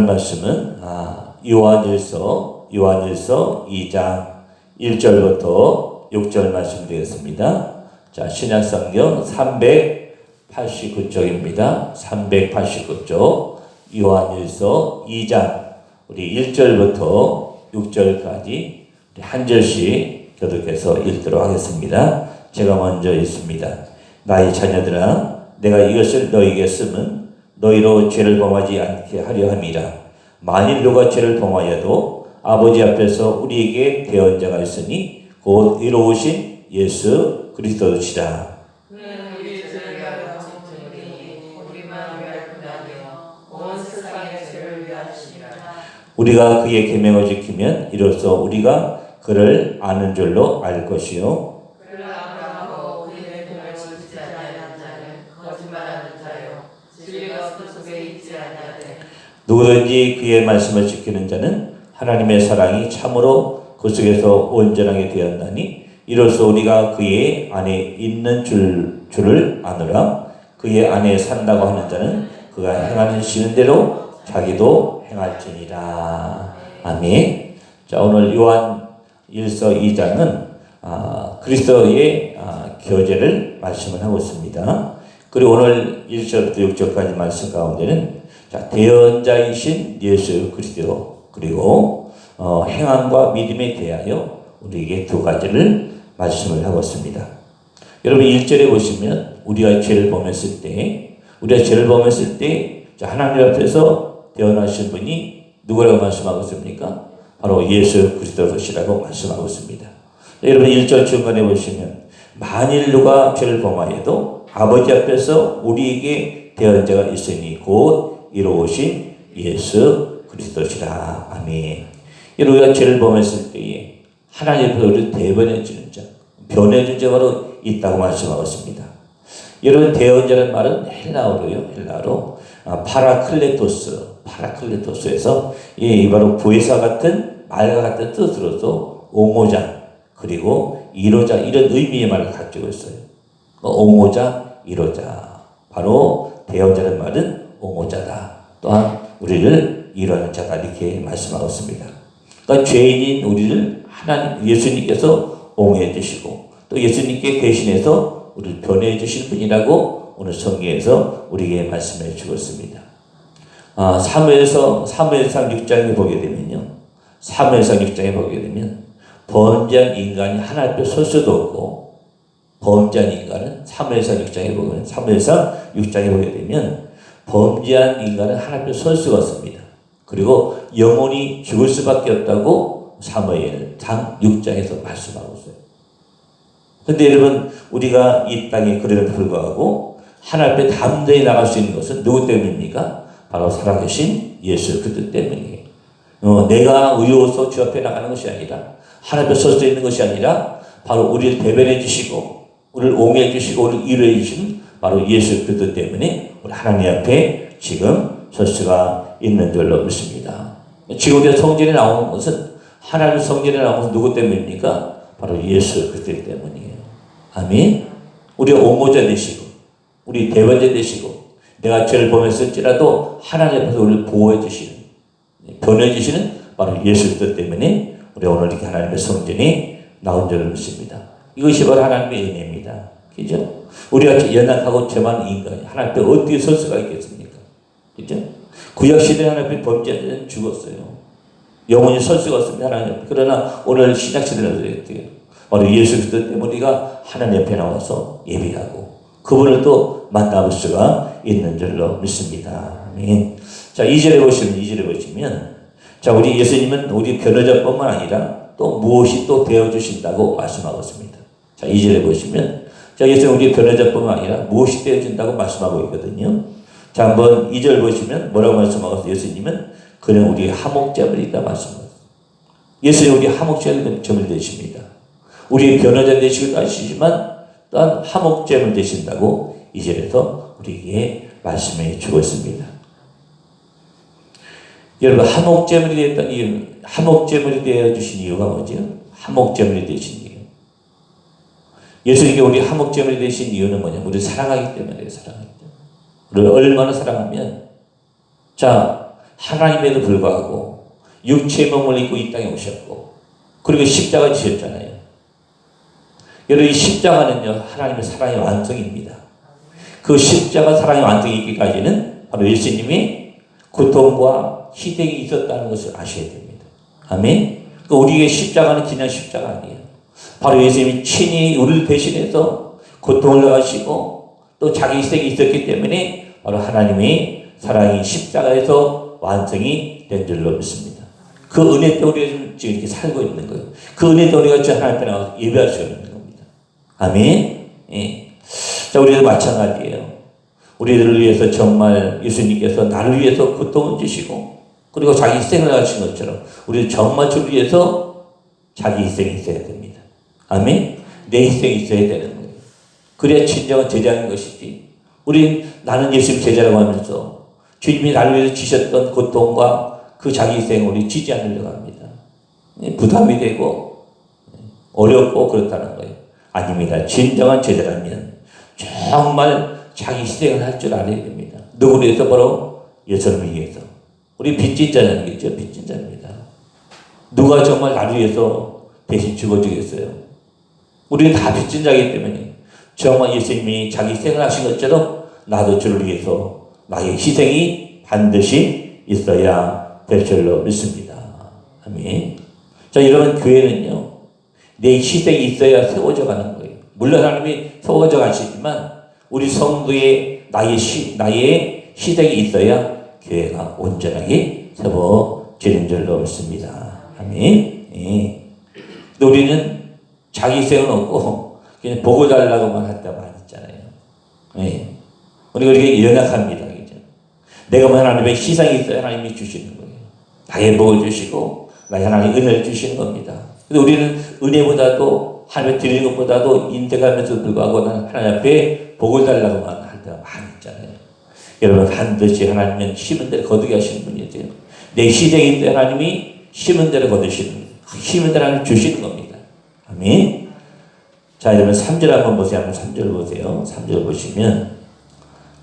말씀은 아, 요한일서 요한일서 2장 1절부터 6절 말씀 되겠습니다. 자, 신약성경 389쪽입니다. 389쪽 요한일서 2장 우리 1절부터 6절까지 한 절씩 교독해서 읽도록 하겠습니다. 제가 먼저 읽습니다. 나의 자녀들아 내가 이것을 너에게 쓰면 너희로 죄를 범하지 않게 하려 함이라. 만일 누가 죄를 범하여도 아버지 앞에서 우리에게 대언자가 있으니 곧 이로우신 예수 그리스도시라. 우리가 그의 계명을 지키면 이로써 우리가 그를 아는 줄로 알 것이요. 그를 아무하고 우리의 공을 지키지 아니하는 자는 거짓말하는 자요 진리가 그 속에 있지 아니하되 누구든지 그의 말씀을 지키는 자는 하나님의 사랑이 참으로 그 속에서 온전하게 되었나니 이로써 우리가 그의 안에 있는 줄, 줄을 아노라 그의 안에 산다고 하는 자는 그가 행하는 시는 대로 자기도 행할지니라. 아멘. 자 오늘 요한 1서 2장은 아, 그리스도의 아, 교제를 말씀을 하고 있습니다. 그리고 오늘 1절부터 6절까지 말씀 가운데는 자, 대언자이신 예수 그리스도 그리고 어, 행함과 믿음에 대하여 우리에게 두 가지를 말씀을 하고 있습니다. 여러분 1절에 보시면 우리가 죄를 범했을 때 우리가 죄를 범했을 때 자, 하나님 앞에서 대언하신 분이 누구라고 말씀하고 있습니까? 바로 예수 그리스도시라고 말씀하고 있습니다. 여러분 1절 중간에 보시면 만일 누가 죄를 범하여도 아버지 앞에서 우리에게 대언자가 있으니 곧 이루오신 예수 그리스도시라. 아멘. 우리가 죄를 범했을 때에 하나님께서 우리를 대변해 주는 자, 변해 준 자가 바로 있다고 말씀하고 있습니다. 여러분 대언자는 말은 헬라어로요. 헬라어로 아, 파라클레토스, 파라클레토스에서 이 바로 부회사 같은 말과 같은 뜻으로서 옹호자 그리고 이로자 이런 의미의 말을 가지고 있어요. 옹호자, 이로자. 바로 대언자는 말은 옹호자다. 또한 우리를 이루하는 자다 이렇게 말씀하고 있습니다. 그러니까 죄인인 우리를 하나님 예수님께서 옹호해 주시고 또 예수님께 대신해서 우리를 변해 주실 분이라고 오늘 성경에서 우리에게 말씀해 주고 있습니다. 아, 사무엘서 사무엘상 6장에 보게 되면요. 사무엘상 6장에 보게 되면 범죄한 인간이 하나님 앞에 설 수도 없고 범죄한 인간은 사무엘상 6장에 보면 사무엘상 6장에 보게 되면 범죄한 인간은 하나님 앞에 설 수가 없습니다. 그리고 영혼이 죽을 수밖에 없다고 사무엘 장 6장에서 말씀하고 있어요. 근데 여러분 우리가 이 땅에 그럼에도 불구하고 하나님 앞에 담대히 나갈 수 있는 것은 누구 때문입니까? 바로 살아계신 예수 그리스도 때문이에요. 어, 내가 의로워서 주 앞에 나가는 것이 아니라 하나님 앞에 설 수 있는 것이 아니라 바로 우리를 대변해 주시고 우리를 옹해 주시고 우리를 이루해 주신 바로 예수 그리스도 때문에 우리 하나님 앞에 지금 설 수가 있는 줄로 믿습니다. 우리가 성전에 나오는 것은 하나님 성전에 나오는 것은 누구 때문입니까? 바로 예수 그리스도 때문이에요. 아멘. 우리가 옹호자 되시고 우리 대변자 되시고 내가 죄를 범했을지라도 하나님 앞에서 우리를 보호해 주시는 변해 주시는 바로 예수 그리스도 때문에 우리 오늘 이렇게 하나님의 성전에 나온 줄을 믿습니다. 이것이 바로 하나님의 은혜입니다. 그죠? 우리가 연약하고 죄만 인간이 하나님 앞에 어떻게 설 수가 있겠습니까? 그죠? 구약시대 하나님 앞에 범죄자는 죽었어요. 영원히 설 수가 없습니다. 하나님 앞에. 그러나 오늘 신약시대는 어떻게 바로 예수 그리스도 때문에 우리가 하나님 옆에 나와서 예배하고 그분을 또 만나볼 수가 있는 줄로 믿습니다. 아멘. 자, 2절에 보시면, 2절에 보시면, 자, 우리 예수님은 우리 변호자뿐만 아니라 또 무엇이 또 되어주신다고 말씀하고 있습니다. 자, 2절에 보시면, 자, 예수님 우리 변호자뿐만 아니라 무엇이 되어준다고 말씀하고 있거든요. 자, 한번 2절 보시면 뭐라고 말씀하고? 예수님은 그는 우리 하목자물이다 말씀하고 있어요. 예수님 우리 하목자물 되십니다. 우리 변호자 되시기도 하시지만 또한 하목제물 되신다고 이절에서 우리에게 말씀해 주고 있습니다. 여러분 하목제물이 이유, 하목제물이 되어 주신 이유가 뭐죠? 하목제물이 되신 이유. 예수님께 우리 하목제물이 되신 이유는 뭐냐? 우리 사랑하기 때문에 사랑하기 때문에. 우리를 얼마나 사랑하면 자 하나님에도 불구하고 육체의 몸을 입고 이 땅에 오셨고 그리고 십자가 지셨잖아요. 여러분 이 십자가는요 하나님의 사랑의 완성입니다. 그 십자가 사랑의 완성이 있기까지는 바로 예수님이 고통과 희생이 있었다는 것을 아셔야 됩니다. 아멘. 그 우리의 십자가는 그냥 십자가 아니에요. 바로 예수님이 친히 우리를 대신해서 고통을 당하시고 또 자기 희생이 있었기 때문에 바로 하나님의 사랑이 십자가에서 완성이 된 줄로 믿습니다. 그 은혜 때문에 지금 이렇게 살고 있는 거예요. 그 은혜 때문에 하나님 앞에 나가서 예배할 수 있는 겁니다. 아멘. 예. 자, 우리도 마찬가지예요. 우리들을 위해서 정말 예수님께서 나를 위해서 고통을 주시고 그리고 자기 희생을 하신 것처럼 우리는 정말 주를 위해서 자기 희생이 있어야 됩니다. 아멘. 내 희생이 있어야 되는 거예요. 그래야 진정한 제자인 것이지. 우리 나는 예수님 제자라고 하면서 주님이 나를 위해서 지셨던 고통과 그 자기 희생을 우리 지지 않으려고 합니다. 예, 부담이 되고 예, 어렵고 그렇다는 거예요. 아닙니다. 진정한 제자라면 정말 자기 희생을 할 줄 알아야 됩니다. 누구를 위해서 바로 예수님을 위해서. 우리 빚진 자는 겠죠 빚진 자입니다. 누가 정말 나를 위해서 대신 죽어주겠어요? 우리는 다 빚진 자이기 때문에 정말 예수님이 자기 희생을 하신 것처럼 나도 주를 위해서 나의 희생이 반드시 있어야 될 줄로 믿습니다. 아멘. 자, 여러분, 교회는요, 내 희생이 있어야 세워져 가는 거예요. 물론 하나님이 세워져 가시지만, 우리 성도의 나의 시, 나의 희생이 있어야 교회가 온전하게 세워지는 줄로 믿습니다. 아멘. 예. 우리는 자기 희생은 없고, 그냥 보고 달라고만 할 때만 있잖아요. 예. 우리가 이렇게 연약합니다. 그죠? 내가 뭐 하나님의 희생이 있어야 하나님이 주시는 거예요. 나의 복을 주시고, 나의 하나님 은혜를 주시는 겁니다. 근데 우리는 은혜보다도, 하나님의 드리는 것보다도 인teg하면서 불구하고 나는 하나님 앞에 복을 달라고만 할 때가 많이 있잖아요. 여러분, 반드시 하나님은 심은 대로 거두게 하시는 분이세요. 내 희생이 있어야 하나님이 심은 대로 거두시는, 심은 대로 하나님 주시는 겁니다. 아멘. 자, 여러분 3절 한번 보세요. 한번 3절 보세요. 3절 보시면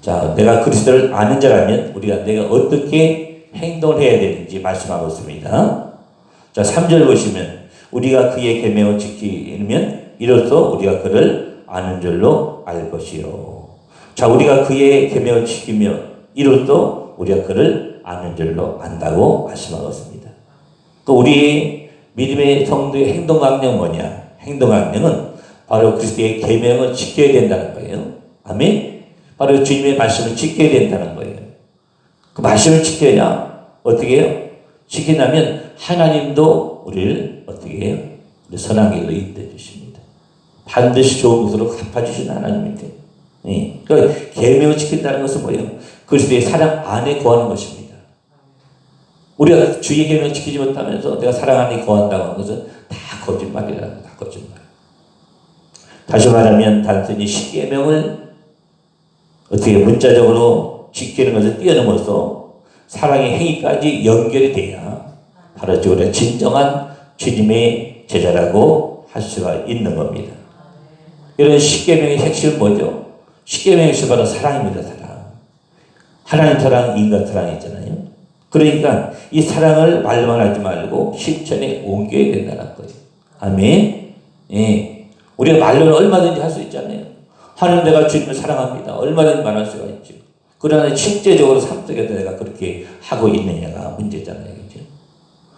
자, 내가 그리스도를 아는 자라면 우리가 내가 어떻게 행동을 해야 되는지 말씀하고 있습니다. 자, 3절 보시면 우리가 그의 계명을 지키면 이로써 우리가 그를 아는 줄로 알 것이요. 자, 우리가 그의 계명을 지키며 이로써 우리가 그를 아는 줄로 안다고 말씀하고 있습니다. 또 우리의 믿음의 성도의 행동 강령 뭐냐? 행동 강령은 바로 그리스도의 계명을 지켜야 된다는 거예요. 아멘. 바로 주님의 말씀을 지켜야 된다는 거예요. 그 말씀을 지켜야 어떻게 해요? 지키려면 하나님도 우리를 어떻게 해요? 우리 길로 인도해 주십니다. 반드시 좋은 것으로 갚아주시는 하나님인데. 예. 그러니까 계명을 지킨다는 것은 뭐예요? 그리스도의 사랑 안에 거하는 것입니다. 우리가 주의 계명을 지키지 못하면서 내가 사랑 안에 거한다고 하는 것은 다 거짓말이라는 거다 거짓말. 다시 말하면 단순히 십계명을 어떻게 문자적으로 지키는 것을 뛰어넘어서 사랑의 행위까지 연결이 돼야 바로 우리가 진정한 주님의 제자라고 할 수가 있는 겁니다. 이런 십계명의 핵심은 뭐죠? 십계명의 핵심 바로 사랑입니다. 사랑. 하나님 사랑, 인간 사랑이잖아요. 그러니까 이 사랑을 말로만 하지 말고 실천에 옮겨야 된다는 거예요. 아멘. 예. 우리가 말로는 얼마든지 할 수 있잖아요. 하나님 내가 주님을 사랑합니다. 얼마든지 말할 수가 있죠. 그러나 실제적으로 삶 속에서 내가 그렇게 하고 있느냐가 문제잖아요. 그죠?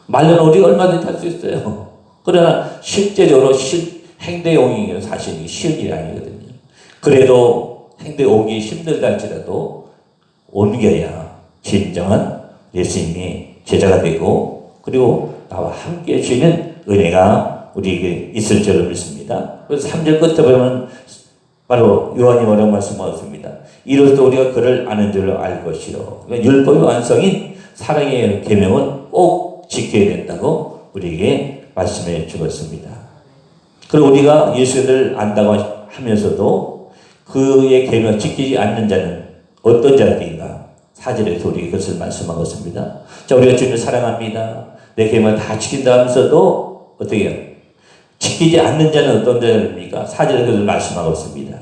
말로는 우리가 얼마든지 할 수 있어요. 그러나 실제적으로 실, 행동에 옮기기는 사실 쉬운 일이 아니거든요. 그래도 행동에 옮기기 힘들다 할지라도 옮겨야 진정한 예수님의 제자가 되고 그리고 나와 함께 해주시는 은혜가 우리에게 있을 줄을 믿습니다. 그래서 3절 끝에 보면 바로 요한이 뭐라고 말씀하셨습니다. 이로써 우리가 그를 아는 줄로 알 것이요. 그러니까 율법의 완성인 사랑의 계명은 꼭 지켜야 된다고 우리에게 말씀해 주었습니다. 그리고 우리가 예수를 안다고 하면서도 그의 계명 지키지 않는 자는 어떤 자들인가? 사절에서 우리 그것을 말씀하고 있습니다. 자, 우리가 주님을 사랑합니다. 내 계명을 다 지킨다 하면서도 어떻게 해요? 지키지 않는 자는 어떤 자입니까? 사절에 그것을 말씀하고 있습니다.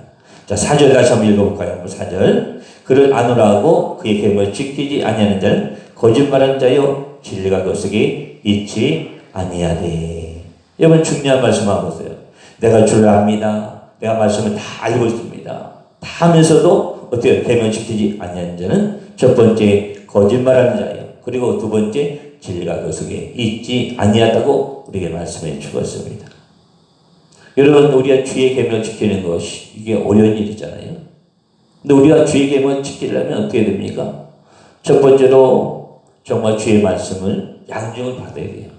자, 사절 다시 한번 읽어볼까요? 사절. 그를 아노라고 그의 계명을 지키지 아니하는 자는 거짓말한 자여 진리가 그 속에 있지 아니하되 여러분 중요한 말씀 한번 보세요 내가 주를 압니다 내가 말씀을 다 알고 있습니다 다 하면서도 어떻게 대면시키지 아니하는 자는 첫 번째 거짓말하는 자예요 그리고 두 번째 진리가 그 속에 있지 아니하다고 우리에게 말씀해 주었습니다 여러분 우리가 주의 계명을 지키는 것이 이게 어려운 일이잖아요 근데 우리가 주의 계명을 지키려면 어떻게 됩니까? 첫 번째로 정말 주의 말씀을 양중을 받아야 돼요.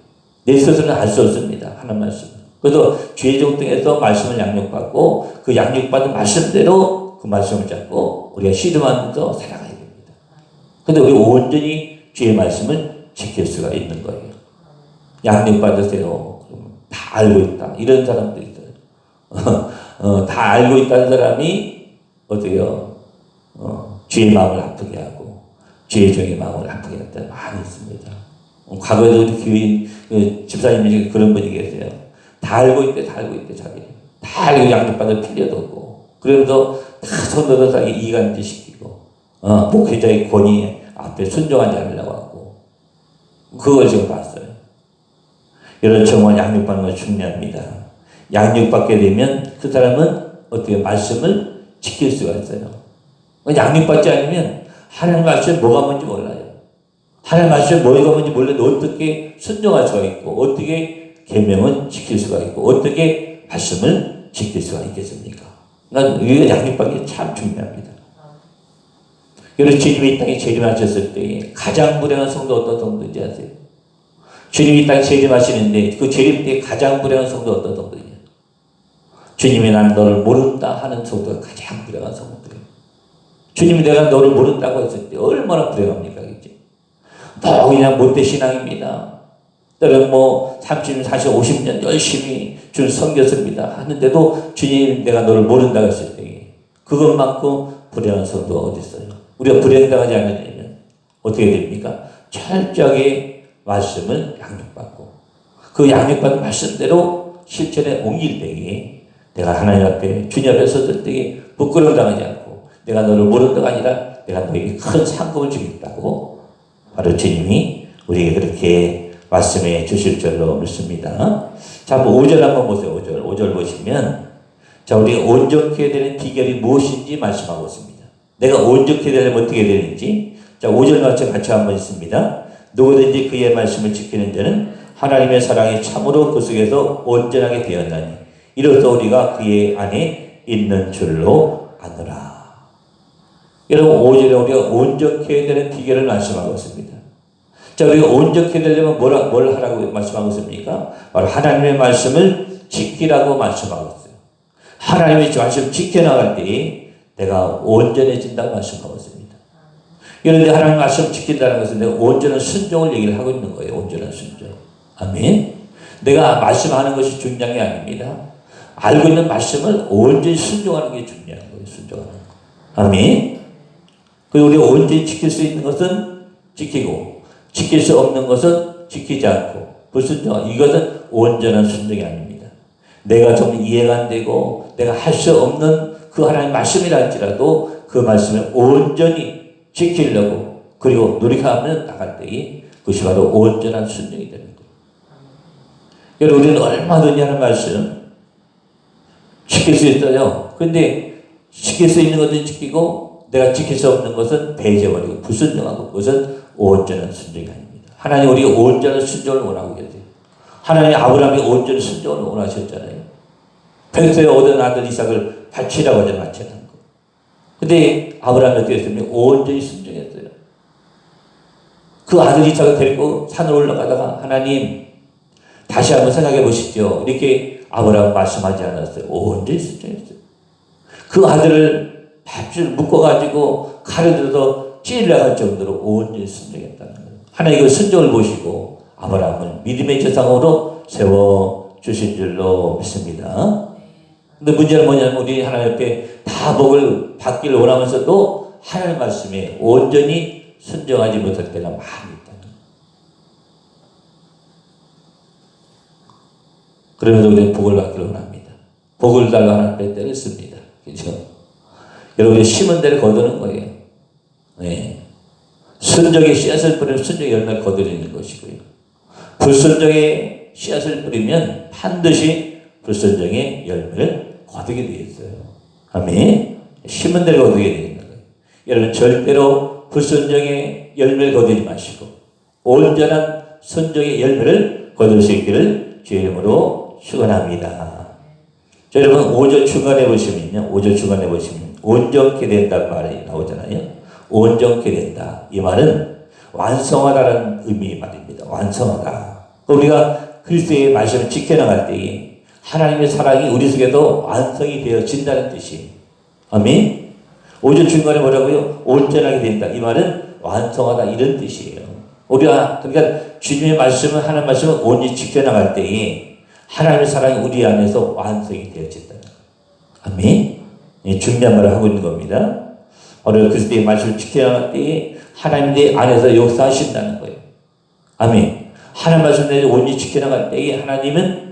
내 스스로는 알 수 없습니다. 하는 말씀. 그래서 주의 종등에서 말씀을 양육받고 그 양육받은 말씀대로 그 말씀을 잡고 우리가 씨름하면서 됩니다. 근데 우리 온전히 주의 말씀을 지킬 수가 있는 거예요. 양육 받으세요. 그러면 다 알고 있다. 이런 사람도 있어요. 어, 다 알고 있다는 사람이 어때요? 어, 주의 마음을 아프게 하고 주의 종의 마음을 아프게 했다 많이 있습니다. 어, 과거에도 우리 교인 그 집사님 중에 그런 분이 계세요. 다 알고 있대, 다 알고 있대, 자기. 다 알고 양육받을 필요도 없고. 그러면서 다 손들어 자기 이간질 시키고, 어, 목회자의 권위 앞에 순종하지 않으려고 하고. 그걸 지금 봤어요. 여러분 정말 양육받는 건 중요합니다. 양육받게 되면 그 사람은 어떻게 말씀을 지킬 수가 있어요. 양육받지 않으면 하나님 말씀 뭐가 뭔지 몰라요. 하나님 말씀 뭐가 뭔지 몰라도 어떻게 순종할 수가 있고 어떻게 계명은 지킬 수가 있고 어떻게 말씀을 지킬 수가 있겠습니까? 난 이거 양육받기 참 중요합니다. 여러분 주님이 이 땅에 재림하셨을 때 가장 불행한 성도 어떤 성도인지 아세요? 주님이 이 땅에 재림하시는데 그 재림 때 가장 불행한 성도 어떤 성도냐? 주님이 난 너를 모른다 하는 성도가 가장 불행한 성도예요. 주님이 내가 너를 모른다고 했을 때 얼마나 불행합니까? 그지? 뭐 그냥 못된 신앙입니다. 때는 뭐 30년, 40, 50년 열심히 주를 섬겼습니다. 하는데도 주님 내가 너를 모른다고 했을 때 그것만큼 불행한 성도가 어디 있어요? 우리가 불행당하지 않으려면 어떻게 됩니까? 철저하게 말씀을 양육받고 그 양육받은 말씀대로 실천에 옮길 때에 내가 하나님 앞에 주님 앞에 섰을 때에 부끄러움 당하지 않고 내가 너를 모른다가 아니라 내가 너에게 큰 상급을 주겠다고 바로 주님이 우리에게 그렇게 말씀해 주실 줄로 믿습니다. 자, 한번 5절 한번 보세요. 5절. 5절 보시면 자, 우리가 온전케 되는 비결이 무엇인지 말씀하고 있습니다. 내가 온전케 되려면 어떻게 되는지 자, 5절 말씀 같이 한번 있습니다. 누구든지 그의 말씀을 지키는 자는 하나님의 사랑이 참으로 그 속에서 온전하게 되었나니 이로써 우리가 그의 안에 있는 줄로 아노라. 여러분 5절에 우리가 온전케 되는 비결을 말씀하고 있습니다. 자, 우리가 온전케 되려면 뭐라, 뭘 하라고 말씀하고 있습니까? 바로 하나님의 말씀을 지키라고 말씀하고 있어요. 하나님의 말씀 지켜나갈 때 내가 온전해진다고 말씀하고 있습니다. 그런데 하나님 말씀 지킨다는 것은 내가 온전한 순종을 얘기를 하고 있는 거예요. 온전한 순종. 아멘. 내가 말씀하는 것이 중요한 게 아닙니다. 알고 있는 말씀을 온전히 순종하는 게 중요한 거예요. 순종하는 거. 아멘. 그리고 우리가 온전히 지킬 수 있는 것은 지키고 지킬 수 없는 것은 지키지 않고 불순종. 이것은 온전한 순종이 아닙니다. 내가 좀 이해가 안 되고 내가 할 수 없는 그 하나님 말씀이라 할지라도 그 말씀을 온전히 지키려고 그리고 노력하면 나갈 때에 그것이 바로 온전한 순종이 되는 거예요. 여러분 우리는 얼마든지 하는 말씀 지킬 수 있어요. 근데 지킬 수 있는 것은 지키고 내가 지킬 수 없는 것은 배제버리고 불순종하고 그것은 온전한 순종이 아닙니다. 하나님 우리가 온전한 순종을 원하고 계세요. 하나님 아브라함이 온전한 순종을 원하셨잖아요. 백세에 얻은 아들 이삭을 바치라고 하자 바치는 거. 근데 아브라함이 어떻게 했습니까? 온전히 순종했어요. 그 아들 이삭을 데리고 산으로 올라가다가 하나님 다시 한번 생각해 보시죠. 이렇게 아브라함 말씀하지 않았어요. 온전히 순종했어요. 그 아들을 밧줄 묶어가지고 칼을 들어서 할 정도로 온전히 순종했다는 거예요. 하나님 그 순종을 보시고 아브라함을 믿음의 재상으로 세워 주신 줄로 믿습니다. 근데 문제는 뭐냐면 우리 하나님 앞에 다 복을 받기를 원하면서도 하나님 말씀에 온전히 순종하지 못할 때가 많이 있다. 그러면서 우리는 복을 받기를 원합니다. 복을 달라 하나님 때를 씁니다. 그죠? 여러분이 심은 대로 거두는 거예요. 네. 순종의 씨앗을 뿌리면 순종의 열매를 거두는 것이고요. 불순종의 씨앗을 뿌리면 반드시 불순종의 열매를 거두게 되어 있어요. 아멘. 심은 대로 거두게 되어 있는 거예요. 여러분 절대로 불순종의 열매를 거두지 마시고 온전한 순종의 열매를 거둘 수 있기를 주의 이름으로 축원합니다. 자, 여러분 5절 중간에 보시면요. 5절 중간에 보시면 온전케 된다는 말이 나오잖아요. 온전케 된다. 이 말은 완성하다라는 의미의 말입니다. 완성하다. 우리가 그리스도의 말씀을 지켜나갈 때에 하나님의 사랑이 우리 속에도 완성이 되어진다는 뜻이. 아멘. 5절 중간에 뭐라고요? 온전하게 된다. 이 말은 완성하다 이런 뜻이에요. 우리가 그러니까 주님의 말씀을 하나님 말씀을 온전히 지켜나갈 때에 하나님의 사랑이 우리 안에서 완성이 되어진다. 아멘. 예, 중요한 말을 하고 있는 겁니다. 우리가 그리스도의 말씀을 지켜나갈 때에 하나님 내 안에서 역사하신다는 거예요. 아멘. 하나님 말씀 내 온전히 지켜나갈 때에 하나님은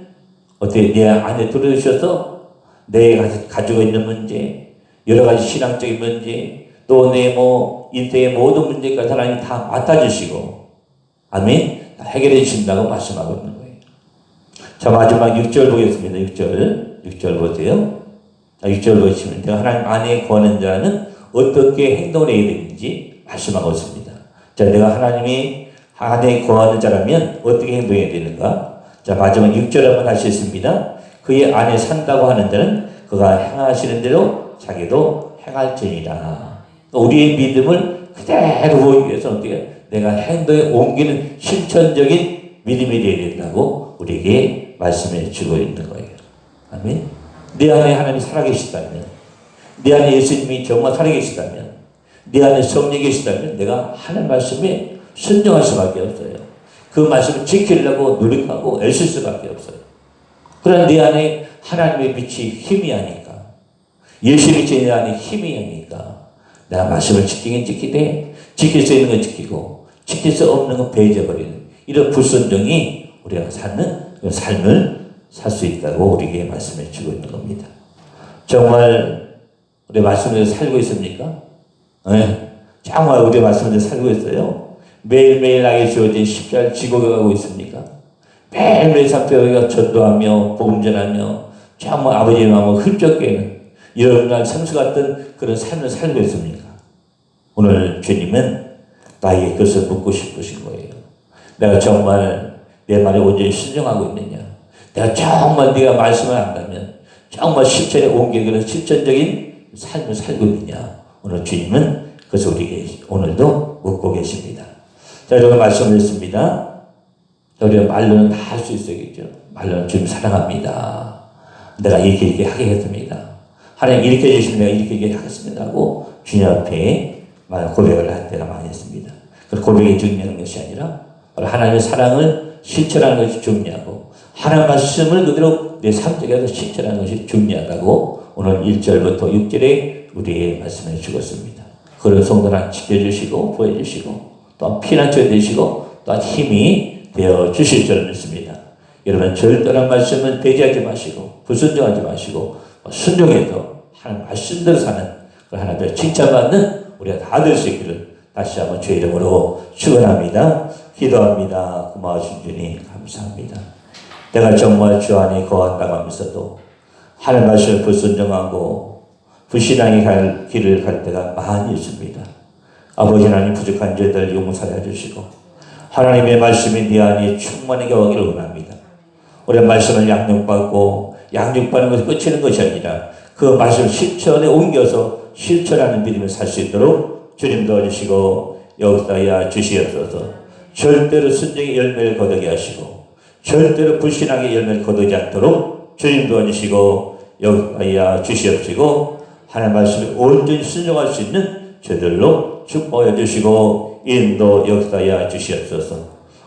어떻게 내 안에 들어오셔서 내가 가지고 있는 문제, 여러 가지 신앙적인 문제, 또 내 뭐 인생의 모든 문제까지 하나님 다 맡아주시고, 아멘. 다 해결해 주신다고 말씀하고 있는 거예요. 자, 마지막 6절 보겠습니다. 6절. 6절 보세요. 6절 보시면 하나님 안에 거하는 자는 어떻게 행동을 해야 되는지 말씀하고 있습니다. 자, 내가 하나님이 안에 거하는 자라면 어떻게 행동해야 되는가? 자, 마지막 6절 한번 하시겠습니다. 그의 안에 산다고 하는 자는 그가 행하시는 대로 자기도 행할지니라. 우리의 믿음을 그대로 보이기 위해서 어떻게 내가 행동에 옮기는 실천적인 믿음이 되어야 된다고 우리에게 말씀해 주고 있는 거예요. 아멘. 내 안에 하나님이 살아계시다면, 내 안에 예수님이 정말 살아계시다면, 내 안에 성령이 계시다면 내가 하나님 말씀에 순종할 수밖에 없어요. 그 말씀을 지키려고 노력하고 애쓸 수밖에 없어요. 그러나 내 안에 하나님의 빛이 힘이 하니까, 예수님이 제 안에 힘이 하니까, 내가 말씀을 지키긴 지키되, 지킬 수 있는 건 지키고, 지킬 수 없는 건 배제버리는, 이런 불순종이 우리가 사는 그 삶을 살 수 있다고 우리에게 말씀해 주고 있는 겁니다. 정말 우리 말씀을 살고 있습니까? 네. 정말 우리 말씀을 살고 있어요. 매일매일 나에게 주어진 십자를 지고 가고 있습니까? 매일매일 상태가 전도하며 복음 전하며 정말 아버지의 마음을 흡족해는 이런 날 성수 같은 그런 삶을 살고 있습니까? 오늘 주님은 나에게 그것을 묻고 싶으신 거예요. 내가 정말 내 말에 온전히 순종하고 있느냐? 내가 정말 네가 말씀을 한다면 정말 실천에 옮겨 그런 실천적인 삶을 살고 있느냐? 오늘 주님은 그래서 우리에게 오늘도. 자, 여러분 말씀을 했습니다. 우리가 말로는 다 할 수 있어야겠죠. 말로는 주님 사랑합니다. 내가 이렇게 이렇게 하겠습니다. 하나님 이렇게 해주시면 내가 이렇게 이렇게 하겠습니다 하고 주님 앞에 고백을 할 때가 많이 있습니다. 그 고백이 중요한 것이 아니라 하나님의 사랑을 실천하는 것이 중요하고 하나님 말씀을 그대로 내 삶 속에서 실천하는 것이 중요하다고 오늘 1절부터 6절에 우리의 말씀을 주었습니다. 그런 성도를 지켜주시고 보여주시고 또 피난처 되시고 또 힘이 되어 주실 줄 믿습니다. 여러분 절대란 말씀은 배제하지 마시고 불순종하지 마시고 순종해서 하나님 말씀대로 사는 그 하나님의 칭찬받는 우리가 다 될 수 있기를 다시 한번 주의 이름으로 축원합니다. 기도합니다. 고마우신 주님 감사합니다. 내가 정말 주 안에 거한다고 하면서도 하나님 말씀을 불순종하고 불신앙의 갈, 길을 갈 때가 많이 있습니다. 아버지 하나님 부족한 죄들 용서해 주시고 하나님의 말씀이 네 안에 충만하게 오기를 원합니다. 우리 말씀을 양육받고 양육받는 것이 끝이는 것이 아니라 그 말씀 실천에 옮겨서 실천하는 믿음을 살 수 있도록 주님 도와주시고 역사야 주시옵소서 절대로 순종의 열매를 거두게 하시고 절대로 불신앙의 열매를 거두지 않도록 주님 도와주시고 역사야 주시옵시고 하나님 말씀에 온전히 순종할 수 있는 저들로 축복해 주시고 인도 역사야 주시옵소서.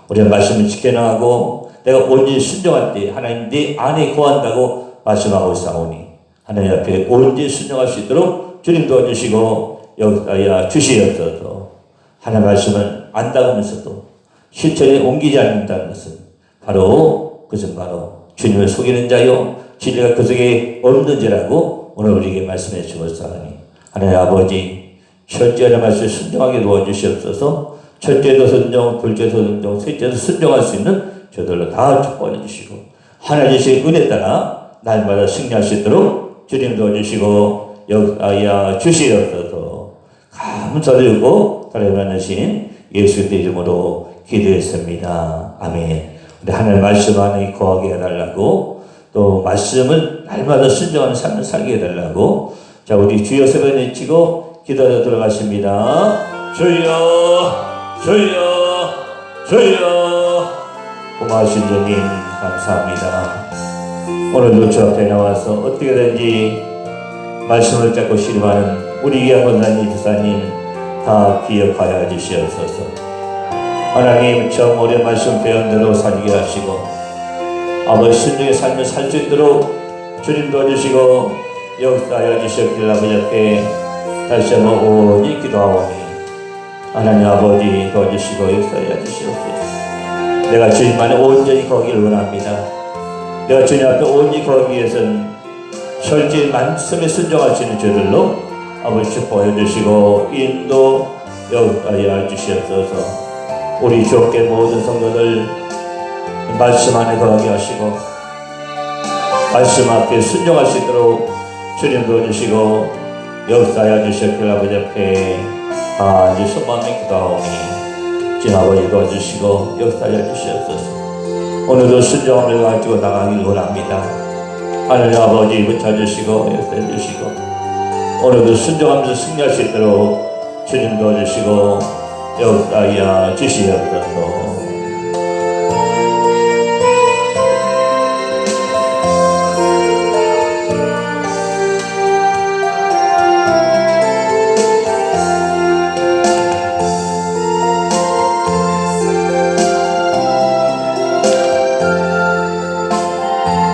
우리가 말씀을 지켜 나가고 내가 온전히 순종할 때 하나님 내 안에 거한다고 말씀하고 있사오니 하나님 앞에 온전히 순종할 수 있도록 주님 도와주시고 역사야 주시옵소서. 하나님 말씀을 안다고 하면서도 실천에 옮기지 않는다는 것은 바로 그것은 바로 주님을 속이는 자요 진리가 그 속에 없는 자라고 오늘 우리에게 말씀해 주었사오니 하나님 아버지 철저한 말씀을 순종하게 도와주시옵소서 첫째도 순종, 둘째도 순종, 셋째도 순종할 수 있는 저들로 다 축복해 주시고 하나님 주신 은혜 따라 날마다 승리할 수 있도록 주님 도와주시고 역사야 주시옵소서 감사드리고 따르면하신 예수 의 이름으로 기도했습니다. 아멘. 우리 하나님 말씀 안에 거하게 해달라고 또 말씀을 날마다 순종하는 삶을 살게 해달라고 자 우리 주여 세번 외치고 기도하러 들어가십니다. 주여 주여 주여 고마우신 주님 감사합니다. 오늘도 주 앞에 나와서 어떻게든지 말씀을 잡고 씨름하는 우리 귀한 권사님 주사님 다 기억하여 주시옵소서. 하나님 처음 오래 말씀 배운 대로 살게 하시고 아버지 신중의 삶을 살 수 있도록 주님 도와주시고 역사하여 주시옵길 아버지 앞에 다시 한번 온전히 기도하오니 하나님 아버지 도와주시고 역사하여 주시옵소서. 내가 주님 안에 온전히 거기를 원합니다. 내가 주님 앞에 온전히 거기 위해서는 철저히 말씀에 있는 저들로 아버지 축복해 주시고 인도 역사하여 주시옵소서. 우리 주께 모든 성도들 말씀 안에 거하게 하시고 말씀 앞에 순종할 수 있도록 주님 도와주시고 역사하여 주셨길 아버지 앞에. 아주 소망에 기도하오니 주님 아버지 도와주시고 역사하여 주시옵소서. 오늘도 순종함을 가지고 나가길 원합니다. 하나님 아버지 붙여주시고 역사해 주시고 오늘도 순종하면서 승리할 수 있도록 주님 도와주시고 역사하여 주시옵소서